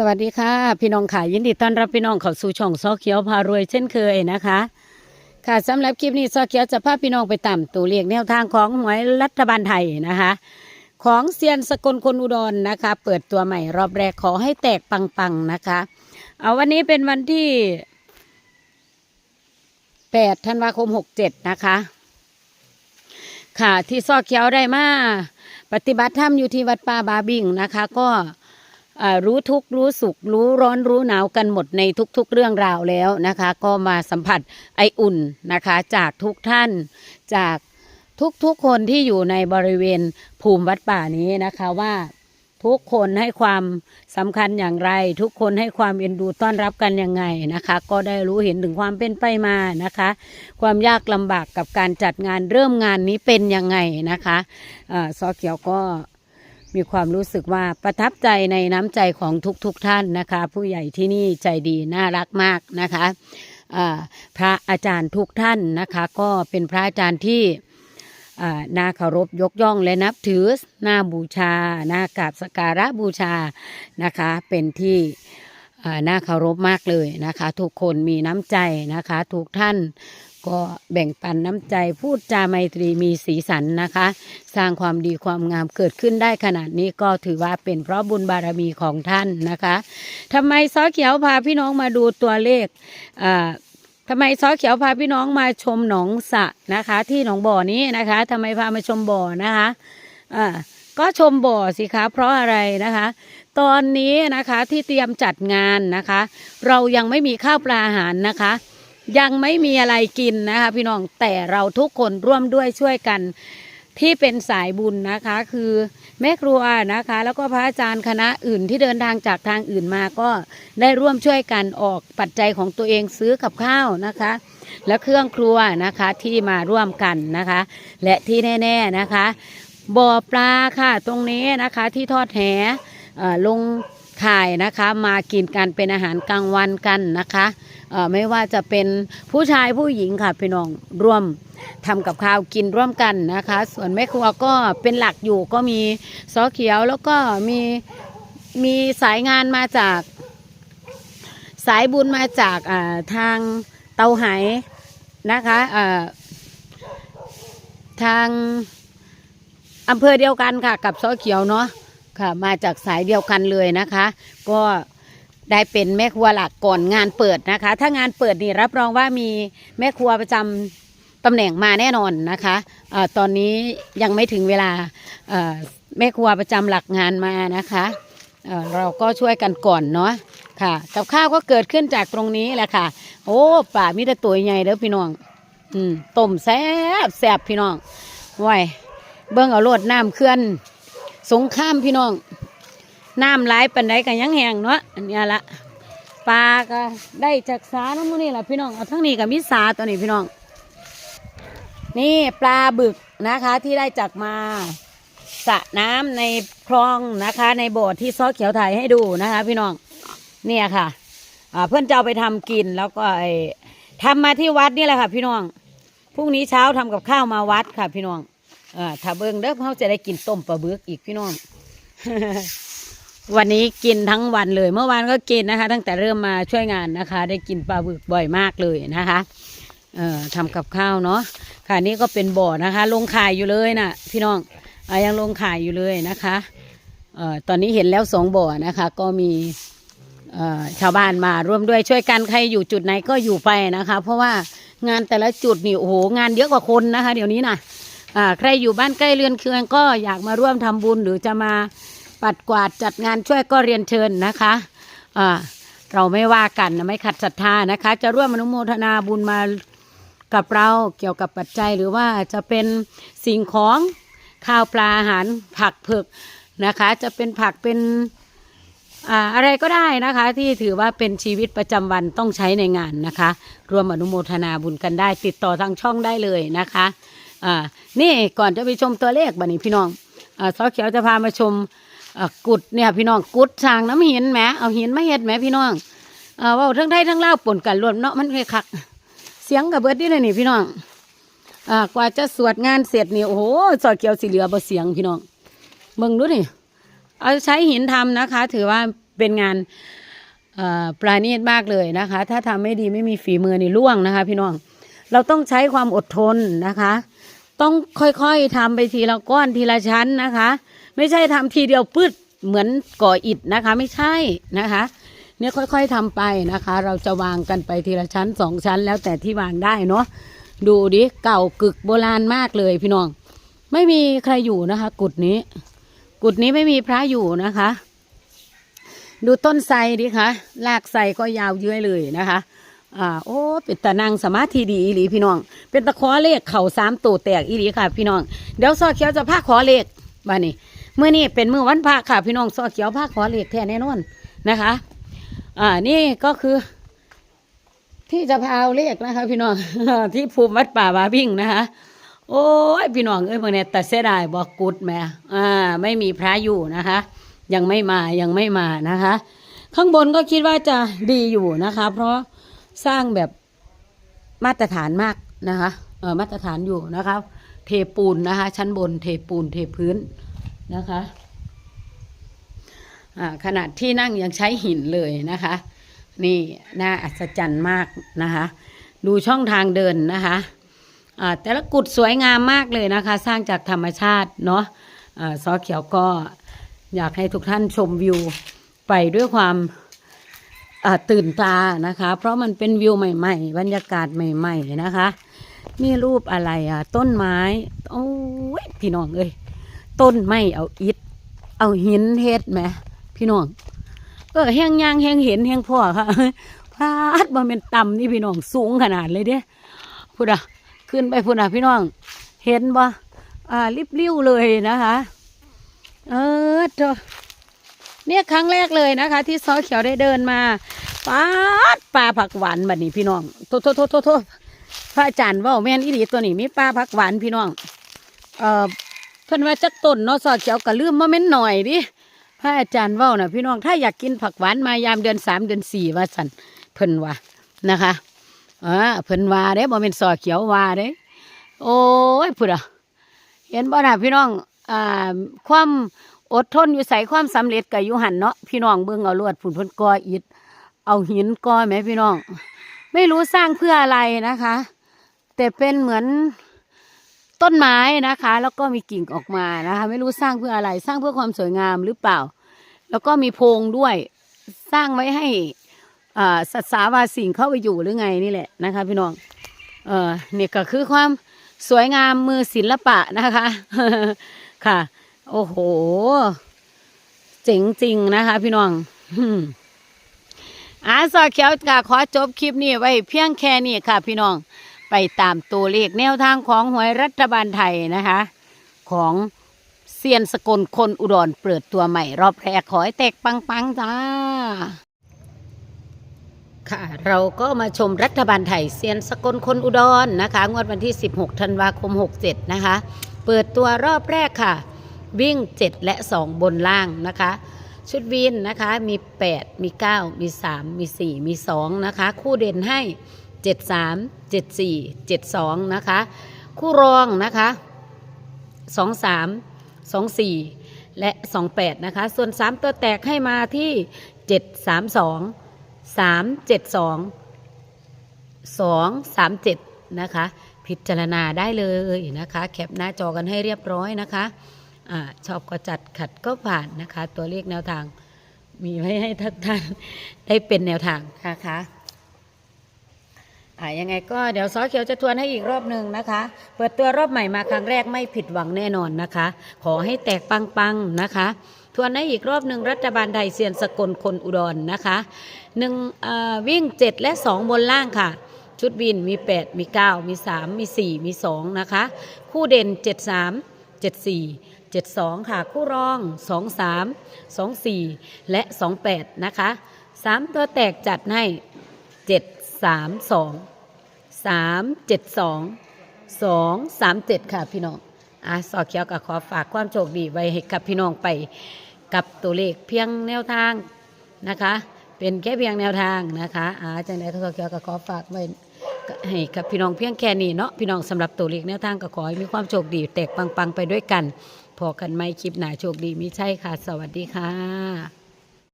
สวัสดีค่ะ พี่น้องค่ะยินดีต้อนรับพี่น้องเข้าสู่ช่องซอเขียวพารวยเช่นเคยนะคะ ค่ะสำหรับคลิปนี้ซอเขียวจะพาพี่น้องไปตามตัวเลขแนวทางของหวยรัฐบาลไทยนะคะ ของเซียนสกลคนอุดรนะคะ เปิดตัวใหม่รอบแรกขอให้แตกปังๆนะคะ เอาวันนี้เป็นวันที่8ธันวาคม 67 นะคะ ค่ะที่ซอกเขียวได้มาปฏิบัติธรรมอยู่ที่วัดป่าบาบิงนะคะ ก็ รู้ทุกข์รู้สุข รู้ร้อนรู้หนาวกันหมดในทุกๆเรื่องราวแล้วนะคะ ก็มาสัมผัสไออุ่นนะคะ จากทุกท่านจากทุกๆคนที่อยู่ในบริเวณภูมิวัดป่านี้นะคะว่าทุกคนให้ความสำคัญอย่างไร ทุกคนให้ความเอ็นดูต้อนรับกันยังไงนะคะ ก็ได้รู้เห็นถึงความเป็นไปมานะคะ ความยากลำบากกับการจัดงานเริ่มงานนี้เป็นยังไงนะคะอาซอเขียวก็ มีความรู้สึกว่าประทับใจในน้ำใจของทุกๆทท่านนะคะ ผู้ใหญ่ที่นี่ใจดีน่ารักมากนะคะพระอาจารย์ทุกท่านนะคะ ก็เป็นพระอาจารย์ที่น่าเคารพยกย่องและนับถือน่าบูชาน่ากราบสการะบูชานะคะ เป็นที่น่าเคารพมากเลยนะคะ ทุกคนมีน้ำใจนะคะ ทุกท่าน ก็แบ่งปันน้ำใจพูดจาไมตรีมีสีสันนะคะ สร้างความดีความงามเกิดขึ้นได้ขนาดนี้ก็ถือว่าเป็นเพราะบุญบารมีของท่านนะคะทำไมซอเขียวพาพี่น้องมาดูตัวเลขอ่าทำไมซอเขียวพาพี่น้องมาชมหนองสระนะคะ ที่หนองบ่อนี้นะคะทำไมพามาชมบ่อนะคะอ่าก็ชมบ่อสิคะ เพราะอะไรนะคะ ตอนนี้นะคะที่เตรียมจัดงานนะคะ เรายังไม่มีข้าวปลาอาหารนะคะ ยังไม่มีอะไรกินนะคะ พี่น้องแต่เราทุกคนร่วมด้วยช่วยกันที่เป็นสายบุญนะคะ คือแม่ครัวนะคะ แล้วก็พระอาจารย์คณะอื่นที่เดินทางจากทางอื่นมาก็ได้ร่วมช่วยกันออกปัจจัยของตัวเองซื้อกับข้าวนะคะ และเครื่องครัวนะคะที่มาร่วมกันนะคะ และที่แน่ ๆนะคะ บ่อปลาค่ะตรงนี้นะคะที่ทอดแหลง ข่ายนะคะมากินกันเป็นอาหารกลางวันกันนะคะไม่ว่าจะเป็นผู้ชายผู้หญิงค่ะพี่น้องร่วมทำกับข้าวกินร่วมกันนะคะ ส่วนแม่ครัวก็เป็นหลักอยู่ก็มีซอเขียวแล้วก็มีมีสายงานมาจากสายบุญมาจากทางเตาไหนะคะทางอำเภอเดียวกันค่ะกับซอเขียวเนาะ ค่ะ มาจากสายเดียวกันเลยนะคะ ก็ได้เป็นแม่ครัวหลักก่อนงานเปิดนะคะ ถ้างานเปิดนี่รับรองว่ามีแม่ครัวประจำตำแหน่งมาแน่นอนนะคะอตอนนี้ยังไม่ถึงเวลาแม่ครัวประจำหลักงานมานะคะเเราก็ช่วยกันก่อนเนาะค่ะ กับข้าวก็เกิดขึ้นจากตรงนี้แหละค่ะ โอ้ป่ามีแต่ตัวใหญ่เด้อพี่น้องอืมต้มแซ่บแซ่บพี่น้องไว้เบิ้งเอาโลดน้ำเคลื่อน สงข้ามพี่น้อง น้ำไหลปันใดกันยังแหงเนาะอันนี้ละปลาก็ได้จากสาน้ำมูนี่แหละพี่น้องเอาทั้งนี้กับมิสาตัวนี้พี่น้อง นี่ปลาบึกนะคะที่ได้จากมาสระน้ำในคลองนะคะ ในโบ่อที่ซอเขียวถ่ายให้ดูนะคะ พี่น้องเนี่ยค่ะเพื่อนจะเอาไปทำกินแล้วก็ไอ้ทำมาที่วัดนี่แหละค่ะ พี่น้องพรุ่งนี้เช้าทำกับข้าวมาวัดค่ะ พี่น้อง เอ่าถ้าเบิ่งเด้อเขาจะได้กินต้มปลาบึกอีกพี่น้อง วันนี้กินทั้งวันเลย เมื่อวานก็กินนะคะ ตั้งแต่เริ่มมาช่วยงานนะคะ ได้กินปลาบึกบ่อยมากเลยนะคะเอ่อทำกับข้าวเนาะค่ะนี่ก็เป็นบ่อนะคะ ลงข่ายอยู่เลยนะพี่น้องอยังลงข่ายอยู่เลยนะคะเอ่อตอนนี้เห็นแล้วสองบ่อนะคะ ก็มีเอ่อชาวบ้านมาร่วมด้วยช่วยกันใครอยู่จุดไหนก็อยู่ไปนะคะ เพราะว่างานแต่ละจุดนี่โอ้โหงานเยอะกว่าคนนะคะ เดี๋ยวนี้นะอ่า ใครอยู่บ้านใกล้เรือนเคืองก็อยากมาร่วมทำบุญหรือจะมาปัดกวาดจัดงานช่วยก็เรียนเชิญนะคะเราไม่ว่ากันไม่ขัดศรัทธานะคะ จะร่วมอนุโมทนาบุญมากับเราเกี่ยวกับปัจจัยหรือว่าจะเป็นสิ่งของข้าวปลาอาหารผักเผือกนะคะ จะเป็นผักเป็นอะไรก็ได้นะคะ ที่ถือว่าเป็นชีวิตประจำวันต้องใช้ในงานนะคะ รวมอนุโมทนาบุญกันได้ ติดต่อทางช่องได้เลยนะคะ อ่านี่ก่อนจะไปชมตัวเลขบันนี้พี่น้องอ่าซอเขียวจะพามาชมอ่ากุดเนี่ยพี่น้องกุดสร้างน้ำหินแหมเอาหินมาเฮ็ดแหมพี่น้องอ่าเว่าทั้งไทยทั้งลาวปนกันรวมเนาะมันเคยคักเสียงกับเบิดนี่เลยนี่พี่น้องอ่ากว่าจะสวดงานเสร็จนี่โอ้โหสอดเกียวสีเหลือบ่เสียงพี่น้องเบิ่งดูนี่เอาใช้หินทำนะคะ ถือว่าเป็นงานปราณีตมากเลยนะคะ ถ้าทำไม่ดีไม่มีฝีมือนี่ล่วงนะคะ พี่น้อง เราต้องใช้ความอดทนนะคะ ต้องค่อยๆทำไปทีละก้อนทีละชั้นนะคะ ไม่ใช่ทำทีเดียวพืดเหมือนก่ออิฐนะคะ ไม่ใช่นะคะ เนี่ยค่อยๆทำไปนะคะ เราจะวางกันไปทีละชั้นสองชั้น แล้วแต่ที่วางได้เนาะดูดิเก่ากึกโบราณมากเลยพี่น้อง ไม่มีใครอยู่นะคะ กุดนี้ กุดนี้ไม่มีพระอยู่นะคะ ดูต้นไทรดิคะรากไทรก็ยาวเยื้อยเลยนะคะ อ่าโอ้เป็นตะนางสมาธิดีอีหลีพี่น้อง เป็นตะขอเลขเข่าสามตัวแตกอีหลีค่ะ พี่น้องเดี๋ยวซอเขียวจะพาขอเลขบ้านี้เมื่อนี้เป็นมือวันพระค่ะพี่น้องซอเขียวพาขอเลขแท้แน่นอนนะคะ อ่านี่ก็คือ ที่จะพาเอาเลขนะคะ พี่น้องที่ภูมิวัดป่าบาบิ่งนะคะโอ้ยพี่น้องเอ้ยเมื่อนี้แต่เสียดายบอกกุดแม่อ่า ไม่มีพระอยู่นะคะ ยังไม่มายังไม่มานะคะ ข้างบนก็คิดว่าจะดีอยู่นะคะ เพราะ สร้างแบบมาตรฐานมากนะคะเออมาตรฐานอยู่นะคะ เทปูนนะคะ ชั้นบนเทปูนเทพื้นนะคะขนาดที่นั่งยังใช้หินเลยนะคะ นี่น่าอัศจรรย์มากนะคะ ดูช่องทางเดินนะคะแต่ละกุดสวยงามมากเลยนะคะ สร้างจากธรรมชาติเนาะอ่าซอเขียวก็อยากให้ทุกท่านชมวิวไปด้วยความ ตื่นตานะคะ เพราะมันเป็นวิวใหม่ ๆ บรรยากาศใหม่ ๆนะคะ นี่รูปอะไรอะ ต้นไม้โอ้ยพี่น้องเอ้ยต้นไม้เอาอิฐเอาหินเฮ็ดไหมพี่น้อง เออแห้งยางแห้งเห็นแห้งพ่อค่ะพาดบ่เป็นต่ำนี่พี่น้องสูงขนาดเลยเด้พูดอะขึ้นไปพูดอะพี่น้อง เห็นบ่อ่าริบลิ้วเลยนะคะเออเถอะเนี่ยครั้งแรกเลยนะคะ ที่ซอเขียวได้เดินมา ปาดปลาผักหวานบัดนี้พี่น้องโทษโทษโทษโทษโทษพระอาจารย์ว่าแม่นอีหลีตัวนี้มีปลาผักหวานพี่น้อง เอ่อเพิ่นว่าจักต้นเนาะซอเขียวก็ลืมมาแม่นหน่อยดิพระอาจารย์ว่านะพี่น้องถ้าอยากกินผักหวานมายามเดือนสามเดือนสี่ว่าสันเพิ่นว่านะคะเออเพิ่นว่าเด้บ่เป็นซอเขียวว่าเด้ โอ้ยพุ่นอะเห็นบ่นะพี่น้องอ่าความอดทนอยู่ใส่ความสำเร็จกับยู่หันเนาะพี่น้องเบิ่งเอาลวดพุ่นเพิ่นก่ออิฐ เอาหินก่อแหมพี่น้อง ไม่รู้สร้างเพื่ออะไรนะคะ แต่เป็นเหมือนต้นไม้นะคะ แล้วก็มีกิ่งออกมานะคะ ไม่รู้สร้างเพื่ออะไร สร้างเพื่อความสวยงามหรือเปล่า แล้วก็มีโพรงด้วยสร้างไว้ให้สัตว์สาวาสิ่งเข้าไปอยู่หรือไงนี่แหละนะคะ พี่น้องเออเนี่ยก็คือความสวยงามมือศิลปะนะคะ ค่ะ โอ้โห เจ๋งจริงนะคะ พี่น้อง อืมอาสอเขียวกะขอจบคลิปนี้ไว้เพียงแค่นี้ค่ะ พี่น้องไปตามตัวเลขแนวทางของหวยรัฐบาลไทยนะคะ ของเซียนสกลคนอุดรเปิดตัวใหม่ รอบแรกขอให้แตกปังๆจ้าค่ะเราก็มาชมรัฐบาลไทยเซียนสกลคนอุดรนะคะ งวดวันที่ 16 ธันวาคม 67 นะคะ เปิดตัวรอบแรกค่ะ วิ่ง 7 และ 2 บนล่างนะคะ ชุดวินนะคะมี 8 มี 9 มี 3 มี 4 มี 2 นะคะ คู่เด่นให้ 73 74 72 นะคะ คู่รองนะคะ 23 24 และ 28 นะคะ ส่วน 3 ตัวแตกให้มาที่ 732 372 237 นะคะ พิจารณาได้เลยนะคะ แคปหน้าจอกันให้เรียบร้อยนะคะ อชอบก็จัดขัดก็ผ่านนะคะ ตัวเลขแนวทางมีไว้ให้ทุกท่านได้เป็นแนวทางนะคะอ่ายังไงก็เดี๋ยวซอเขียวจะทวนให้อีกรอบหนึ่งนะคะ เปิดตัวรอบใหม่มาครั้งแรกไม่ผิดหวังแน่นอนนะคะ ขอให้แตกปังๆนะคะ ทวนให้อีกรอบหนึ่งรัฐบาลไทยเซียนสกลคนอุดรนะคะหนึ่งเอ่อวิ่ง 7 และ 2 บนล่างค่ะ ชุดวินมี 8 มี 9 มี 3 มี 4 มี 2 นะคะ คู่เด่น 73 74 72 ค่ะ คู่รอง 23 24 และ 28 นะคะ 3 ตัวแตกจัดให้ 7 3 2 3 7 2 2 3 7 ค่ะพี่น้องอะสอเขียวกับขอฝากความโชคดีไว้ให้กับพี่น้องไปกับตัวเลขเพียงแนวทางนะคะ เป็นแค่เพียงแนวทางนะคะอ่าจังไดก็สอเขียวกับขอฝากไว้ให้กับพี่น้องเพียงแค่นี้เนาะพี่น้องสำหรับตัวเลขแนวทางก็ขอให้มีความโชคดีแตกปังๆไปด้วยกัน พอกันไหมคลิปหนาโชคดีมิใช่ค่ะ สวัสดีค่ะ